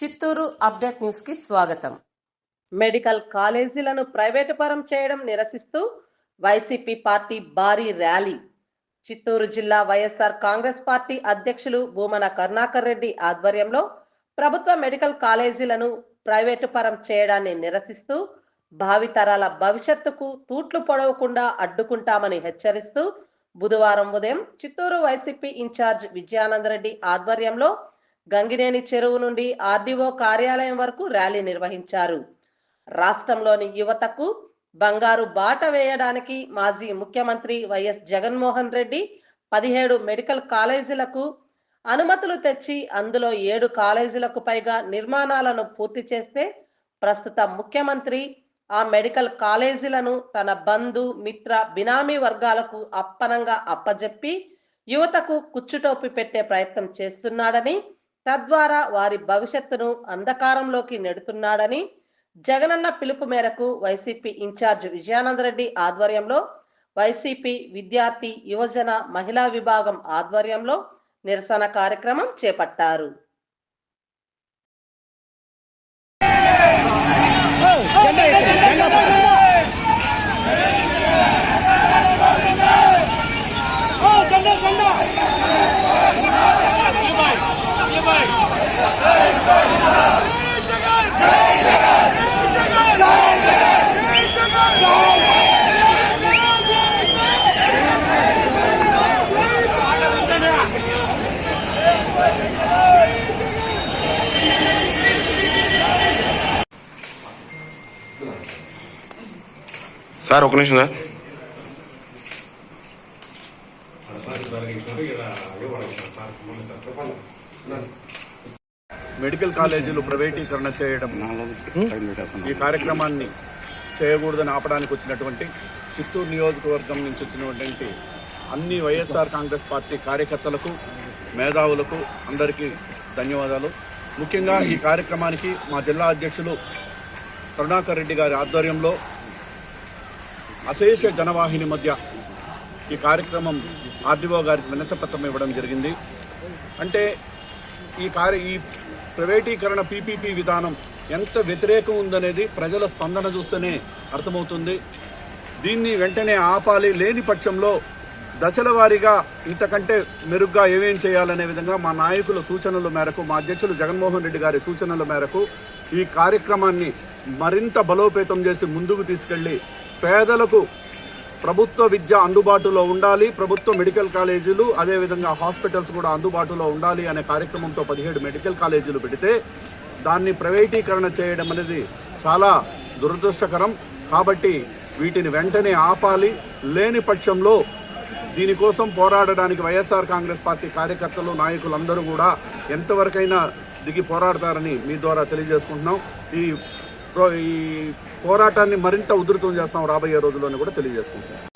Chittoor update న్యూస్కి స్వాగతం. Medical కాలేజీలను private పరం చేయడం నిరసిస్తూ వైసీపీ పార్టీ భారీ ర్యాలీ. చిత్తూరు జిల్లా వైఎస్ఆర్ కాంగ్రెస్ పార్టీ అధ్యక్షులు భూమన కరుణాకర్ రెడ్డి ఆధ్వర్యంలో ప్రభుత్వ మెడికల్ కాలేజీలను ప్రైవేటు పరం చేయడాన్ని నిరసిస్తూ భావితరాల భవిష్యత్తుకు తూట్లు పొడవకుండా అడ్డుకుంటామని హెచ్చరిస్తూ బుధవారం ఉదయం చిత్తూరు వైసీపీ ఇన్ఛార్జ్ విజయానందరెడ్డి ఆధ్వర్యంలో గంగినేని చెరువు నుండి ఆర్డీఓ కార్యాలయం వరకు ర్యాలీ నిర్వహించారు. రాష్ట్రంలోని యువతకు బంగారు బాట వేయడానికి మాజీ ముఖ్యమంత్రి వైఎస్ జగన్మోహన్ రెడ్డి పదిహేడు మెడికల్ కాలేజీలకు అనుమతులు తెచ్చి అందులో ఏడు కాలేజీలకు పైగా నిర్మాణాలను పూర్తి చేస్తే ప్రస్తుత ముఖ్యమంత్రి ఆ మెడికల్ కాలేజీలను తన బంధు మిత్ర బినామీ వర్గాలకు అప్పనంగా అప్పజెప్పి యువతకు కుచ్చుటోపి పెట్టే ప్రయత్నం చేస్తున్నాడని తద్వారా వారి భవిష్యత్తును అంధకారంలోకి నెడుతున్నాడని జగనన్న పిలుపు మేరకు వైసీపీ ఇన్ఛార్జ్ విజయానందరెడ్డి ఆధ్వర్యంలో వైసీపీ విద్యార్థి యువజన మహిళా విభాగం ఆధ్వర్యంలో నిరసన కార్యక్రమం చేపట్టారు. సార్ ఒక నిమిషం సార్. మెడికల్ కాలేజీలు ప్రైవేటీకరణ చేయడం ఈ కార్యక్రమాన్ని చేయకూడదని ఆపడానికి వచ్చినటువంటి చిత్తూరు నియోజకవర్గం నుంచి వచ్చినటువంటి అన్ని వైఎస్ఆర్ కాంగ్రెస్ పార్టీ కార్యకర్తలకు మేధావులకు అందరికీ ధన్యవాదాలు. ముఖ్యంగా ఈ కార్యక్రమానికి మా జిల్లా అధ్యక్షులు కరుణాకర్ రెడ్డి గారి ఆధ్వర్యంలో అశేష జనవాహిని మధ్య ఈ కార్యక్రమం ఆర్డీఓ గారికి వినతపత్రం ఇవ్వడం జరిగింది. అంటే ఈ కార్య ఈ ప్రైవేటీకరణ పీపీపీ విధానం ఎంత వ్యతిరేకం ఉందనేది ప్రజల స్పందన చూస్తేనే అర్థమవుతుంది. దీన్ని వెంటనే ఆపాలి. లేని పక్షంలో దశల వారీగా ఇంతకంటే మెరుగ్గా ఏమేం చేయాలనే విధంగా మా నాయకుల సూచనల మేరకు మా అధ్యక్షులు జగన్మోహన్ రెడ్డి గారి సూచనల మేరకు ఈ కార్యక్రమాన్ని మరింత బలోపేతం చేసి ముందుకు తీసుకెళ్ళి పేదలకు ప్రభుత్వ విద్య అందుబాటులో ఉండాలి. ప్రభుత్వ మెడికల్ కాలేజీలు అదేవిధంగా హాస్పిటల్స్ కూడా అందుబాటులో ఉండాలి అనే కార్యక్రమంతో పదిహేడు మెడికల్ కాలేజీలు పెడితే దాన్ని ప్రైవేటీకరణ చేయడం అనేది చాలా దురదృష్టకరం. కాబట్టి వీటిని వెంటనే ఆపాలి. లేని పక్షంలో దీనికోసం పోరాడడానికి వైఎస్ఆర్ కాంగ్రెస్ పార్టీ కార్యకర్తలు నాయకులందరూ కూడా ఎంతవరకైనా దిగి పోరాడతారని మీ ద్వారా తెలియజేసుకుంటున్నాం. ఈ ఈ పోరాటాన్ని మరింత ఉధృతం చేస్తాం రాబోయే రోజుల్లోనే కూడా తెలియజేసుకుంటున్నాం.